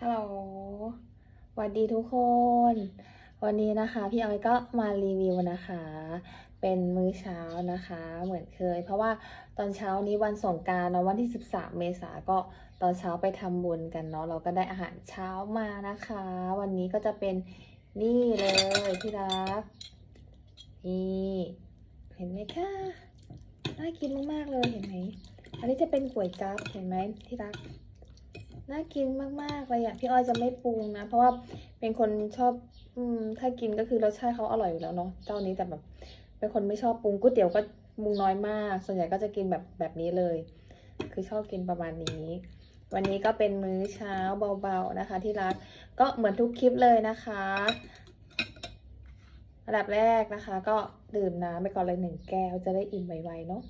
ฮัลโหลสวัสดีทุกคน วันนี้นะคะพี่ออยก็มารีวิวนะคะ เป็นมื้อเช้านะคะ เหมือนเคย เพราะว่าตอนเช้านี้วันสงกานต์เนาะวันที่ 13 เมษาก็ตอนเช้าไปทำบุญกันเนาะเราก็ได้อาหารเช้ามานะคะ วันนี้ก็จะเป็นนี่เลยที่รัก นี่เห็นไหมคะน่ากินมากๆเลยเห็นไหมอันนี้จะเป็นก๋วยจั๊บเห็นไหมที่รัก น่ากินมากๆเลยอะพี่อ้อยจะไม่ปรุงนะ เพราะว่าเป็นคนชอบอืมถ้ากินก็คือรสชาติเขาอร่อยอยู่แล้วเนาะเจ้านี้แต่แบบ เป็นคนไม่ชอบปรุงก๋วยเตี๋ยวก็ปรุงน้อยมาก ส่วนใหญ่ก็จะกินแบบแบบนี้เลย คือชอบกินประมาณนี้ วันนี้ก็เป็นมื้อเช้าเบาๆนะคะ ที่รักก็เหมือนทุกคลิปเลยนะคะอันดับแรกนะคะ ก็ดื่มน้ำไปก่อนเลยหนึ่งแก้วจะได้อิ่มไวๆเนาะ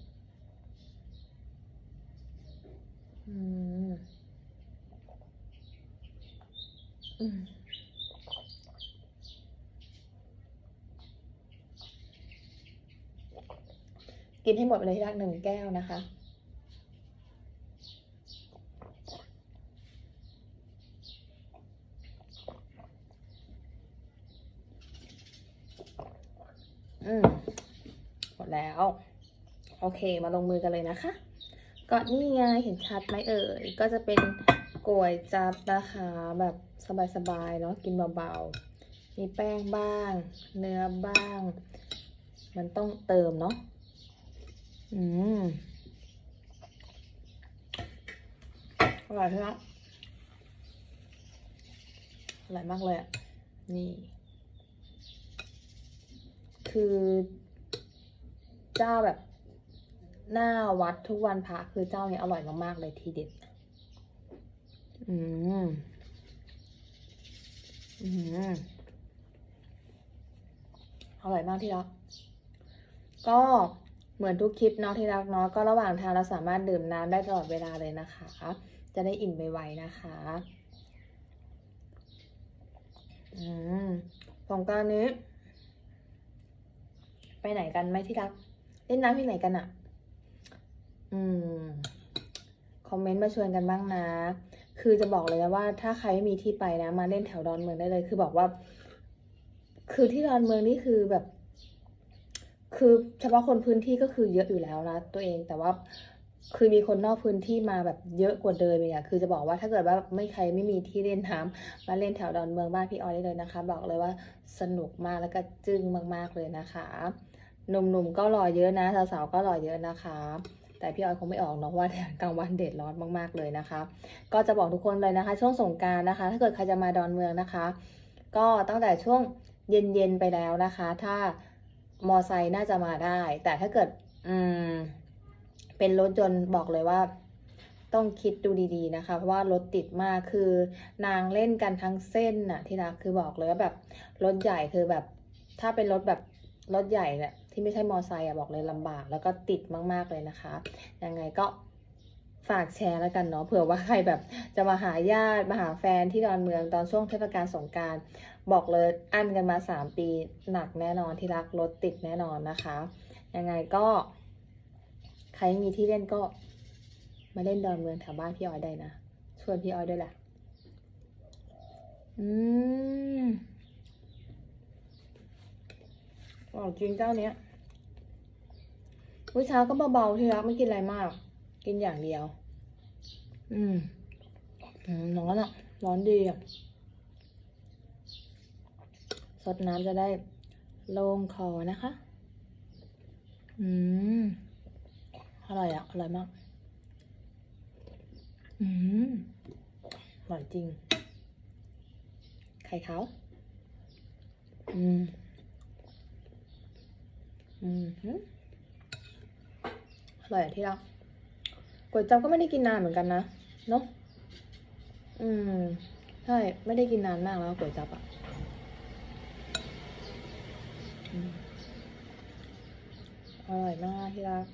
อืม อืม กินให้หมดไปเลยที่รักหนึ่งแก้วนะคะอืมหมดแล้ว โอเคมาลงมือกันเลยนะคะ ก็นี่ไงเห็นชัดไหมเอ่ย ก็จะเป็น ก๋วยจั๊บนะคะ แบบสบายๆเนาะกินเบาๆ มีแป้งบ้าง เนื้อบ้าง มันต้องเติมเนาะอืมอร่อยใช่ไหมอร่อยมากเลยอะ นี่ คือเจ้าแบบหน้าวัดทุกวันพระคือเจ้าเนี้ยอร่อยมาก ๆ เลยทีเด็ด อืมอืมอร่อยมากที่รัก ก็เหมือนทุกคลิปเนาะที่รักเนาะก็ระหว่างทางเราสามารถดื่มน้ำได้ตลอดเวลาเลยนะคะ จะได้อิ่มไวๆนะคะ อืมสงการนี้ ไปไหนกันไหมที่รัก เล่นน้ำที่ไหนกันอะอืม คอมเมนต์มาชวนกันบ้างนะ คือจะบอกเลยนะว่า ถ้าใครไม่มีที่ไปนะ มาเล่นแถวดอนเมืองได้เลย คือบอกว่า คือที่ดอนเมืองนี่คือแบบ คือเฉพาะคนพื้นที่ก็คือเยอะอยู่แล้วนะตัวเองแต่ว่าคือมีคนนอกพื้นที่มาแบบเยอะกว่าเดิมอีกอะคือจะบอกว่าถ้าเกิดว่าไม่ใครไม่มีที่เล่นน้ำมาเล่นแถวดอนเมืองบ้านพี่ออยได้เลยนะคะ บอกเลยว่าสนุกมากแล้วก็จึ้งมากๆเลยนะคะหนุ่มๆก็รอเยอะนะสาวๆก็รอเยอะนะคะ แต่พี่ออยคงไม่ออกเนาะว่ากลางวันเด็ดร้อนมากๆเลยนะคะ ก็จะบอกทุกคนเลยนะคะ ช่วงสงการนะคะ ถ้าเกิดใครจะมาดอนเมืองนะคะ ก็ตั้งแต่ช่วงเย็นๆไปแล้วนะคะ ถ้ามอไซค์น่าจะมาได้ แต่ถ้าเกิดอืมเป็นรถยนต์บอกเลยว่าต้องคิดดูดีๆนะคะ เพราะว่ารถติดมากคือนางเล่นกันทั้งเส้นน่ะที่รักคือบอกเลยว่าแบบรถใหญ่คือแบบ ถ้าเป็นรถแบบรถใหญ่เนี่ย ที่ไม่ใช่มอไซค์อะบอกเลยลำบาก แล้วก็ติดมาก ๆเลยนะคะ ยังไงก็ฝากแชร์แล้วกันเนาะเผื่อว่าใครแบบจะมาหาญาติมาหาแฟนที่ดอนเมืองตอนช่วงเทศกาลสงการบอกเลยอั้นกันมาสามปีหนักแน่นอนที่รักรถติดแน่นอนนะคะ ยังไงก็ ใครม่มีที่เล่นก็มาเล่นดอนเมืองแถวบ้านพี่ออยได้นะชวนพี่ออยด้วยแหละอืมอร่อยจริงเจ้าเนี้ย มื้อเช้าก็เบาๆที่รักไม่กินอะไรมาก กินอย่างเดียว อืมร้อนอะ ร้อนดีอะสดน้ำจะได้โล่งคอนะคะ อืม อร่อยอะ อร่อยมาก อืมอร่อยจริง ไข่ขาวอืม อืม อร่อยที่รักก๋วยจั๊บก็ไม่ได้กินนานเหมือนกันนะเนอะอืมใช่ไม่ได้กินนานมากแล้วก๋วยจั๊บอะอร่อยมากที่รัก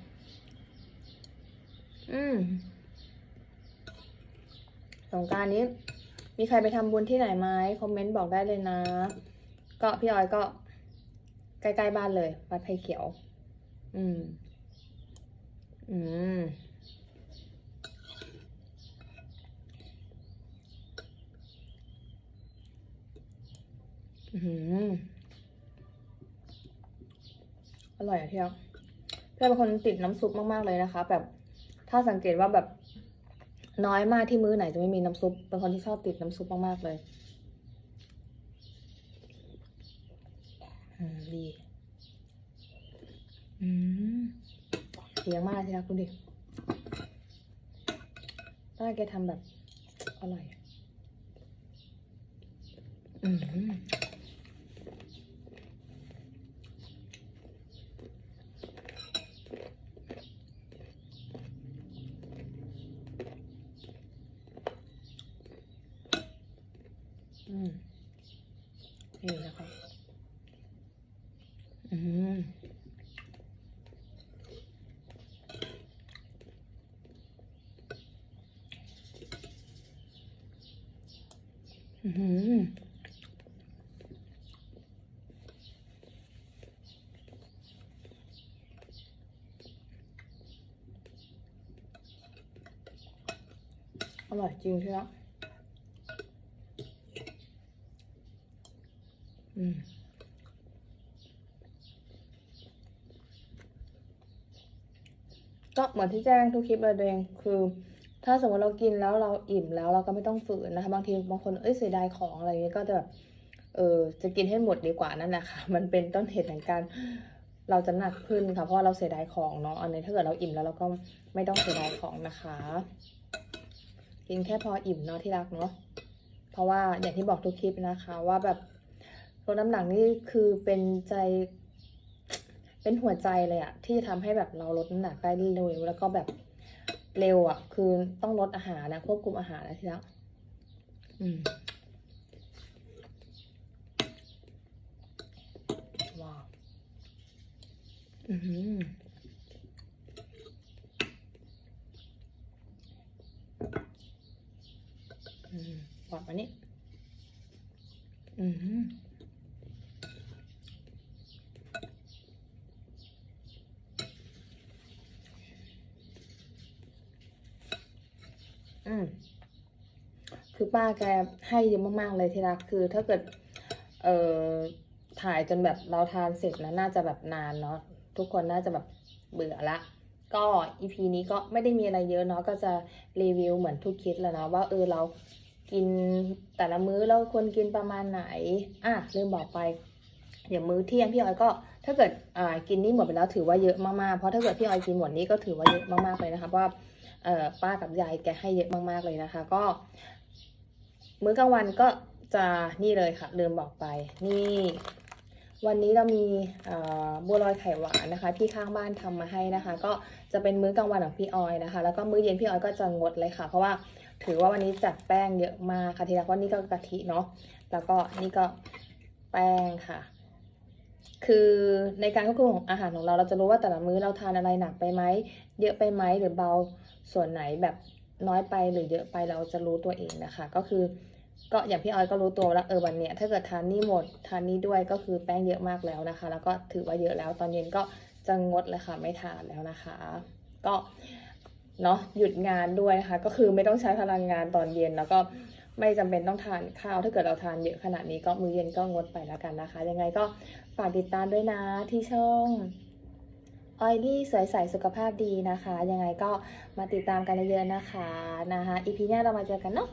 อืมสงการนี้ มีใครไปทำบุญที่ไหนไหมคอมเมนต์บอกได้เลยนะ ก็พี่ออยก็ใกล้ๆบ้านเลย วัดไผ่เขียว อืม อืมอืมอร่อยอะเที่ยวเพื่อนเป็นคนติดน้ำซุปมาก ๆ เลยนะคะ แบบถ้าสังเกตว่าแบบน้อยมากที่มื้อไหนจะไม่มีน้ำซุป เป็นคนที่ชอบติดน้ำซุปมาก ๆ เลยดี เสียงมากที่รักดูดิป้าแกทำแบบอร่อย อืมอืมนี่นะคะอืม อือหืออร่อยจริงที่รักอืมก็เหมือนที่แจ้งทุกคลิปเลยเองคือ ถ้าสมมติเรากินแล้วเราอิ่มแล้วเราก็ไม่ต้องฝืนนะคะบางทีบางคนเอ้ยเสียดายของอะไรเงี้ยก็จะแบบเออจะกินให้หมดดีกว่านั่นแหละค่ะ มันเป็นต้นเหตุแห่งการเราจะหนักขึ้นค่ะเพราะเราเสียดายของเนาะอันนี้ถ้าเกิดเราอิ่มแล้วเราก็ไม่ต้องเสียดายของนะคะ กินแค่พออิ่มเนาะที่รักเนาะเพราะว่าอย่างที่บอกทุกคลิปนะคะ ว่าแบบลดน้ำหนักนี่คือเป็นใจเป็นหัวใจเลยอะที่ทำให้แบบเราลดน้ำหนักได้เร็วแล้วก็แบบ เร็วอะคือต้องลดอาหารนะ ควบคุมอาหารนะที่รักอืมว้าว อือหืออืมปอดมานี่อือหือ อืมคือป้าแกให้เยอะมากๆเลยที่รักคือถ้าเกิด เอ่อถ่ายจนแบบเราทานเสร็จนะน่าจะแบบนานเนาะทุกคนน่าจะแบบเบื่อละ ก็อีพีนี้ก็ไม่ได้มีอะไรเยอะเนาะก็จะรีวิวเหมือนทุกคลิปแล้วเนาะว่าเออเรากินแต่ละมื้อเราควรกินประมาณไหน อะลืมบอกไปอย่างมื้อเที่ยงพี่ออยก็ ถ้าเกิดอ่ากินนี่หมดไปแล้วถือว่าเยอะมากๆเพราะถ้าเกิดพี่ออยกินหมดนี้ก็ถือว่าเยอะมากๆเลยนะคะเพราะ ป้ากับยายแกให้เยอะมากๆเลยนะคะ ก็ มื้อกลางวันก็จะนี่เลยค่ะลืมบอกไป นี่วันนี้เรามีบัวลอยไข่หวานนะคะ ที่ข้างบ้านทำมาให้นะคะ ก็จะเป็นมื้อกลางวันของพี่ออยนะคะ แล้วก็มื้อเย็นพี่ออยก็จะงดเลยค่ะ เพราะว่าถือว่าวันนี้จัดแป้งเยอะมากค่ะทีละว่านี่ก็กะทิเนาะแล้วก็นี่ก็แป้งค่ะ คือในการควบคุมของอาหารของเราเราจะรู้ว่าแต่ละมื้อเราทานอะไรหนักไปไหมเยอะไปไหมหรือเบา ส่วนไหนแบบน้อยไปหรือเยอะไปเราจะรู้ตัวเองนะคะ ก็คือก็อย่างพี่ออยก็รู้ตัวแล้วเออวันเนี้ยถ้าเกิดทานนี่หมดทานนี่ด้วยก็คือแป้งเยอะมากแล้วนะคะ แล้วก็ถือว่าเยอะแล้วตอนเย็นก็จะงดเลยค่ะไม่ทานแล้วนะคะ ก็เนาะหยุดงานด้วยนะคะ ก็คือไม่ต้องใช้พลังงานตอนเย็นแล้วก็ไม่จำเป็นต้องทานข้าวถ้าเกิดเราทานเยอะขนาดนี้ก็มื้อเย็นก็งดไปแล้วกันนะคะ ยังไงก็ฝากติดตามด้วยนะที่ช่อง ออยลี่สวยใสสุขภาพดีนะคะ ยังไงก็มาติดตามกันเยอะๆนะคะนะคะอีพีหน้าเรามาเจอกันเนาะ